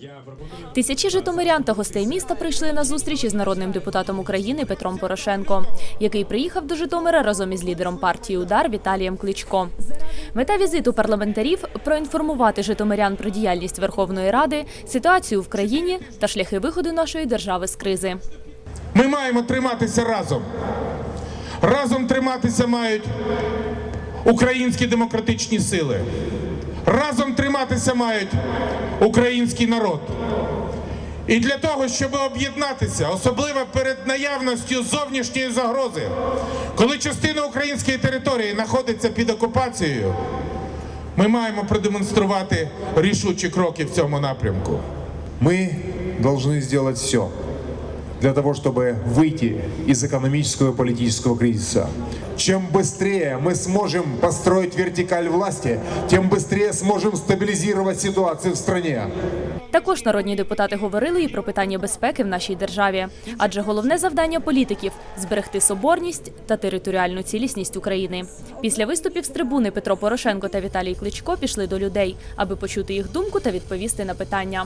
Я Тисячі житомирян та гостей міста прийшли на зустріч із народним депутатом України Петром Порошенко, який приїхав до Житомира разом із лідером партії Удар Віталієм Кличко. Мета візиту парламентарів проінформувати житомирян про діяльність Верховної Ради, ситуацію в країні та шляхи виходу нашої держави з кризи. Ми маємо триматися разом. Разом триматися мають українські демократичні сили. Разом триматися мають український народ. І для того, щоб об'єднатися, особливо перед наявністю зовнішньої загрози, коли частина української території знаходиться під окупацією, ми маємо продемонструвати рішучі кроки в цьому напрямку. Мы должны сделать все для того, чтобы выйти из экономического и политического кризиса. Чем быстрее мы сможем построить вертикаль власти, тем быстрее сможем стабилизировать ситуацию в стране. Також народні депутати говорили і про питання безпеки в нашій державі, адже головне завдання політиків зберегти соборність та територіальну цілісність України. Після виступів з трибуни Петро Порошенко та Віталій Кличко пішли до людей, аби почути їх думку та відповісти на питання.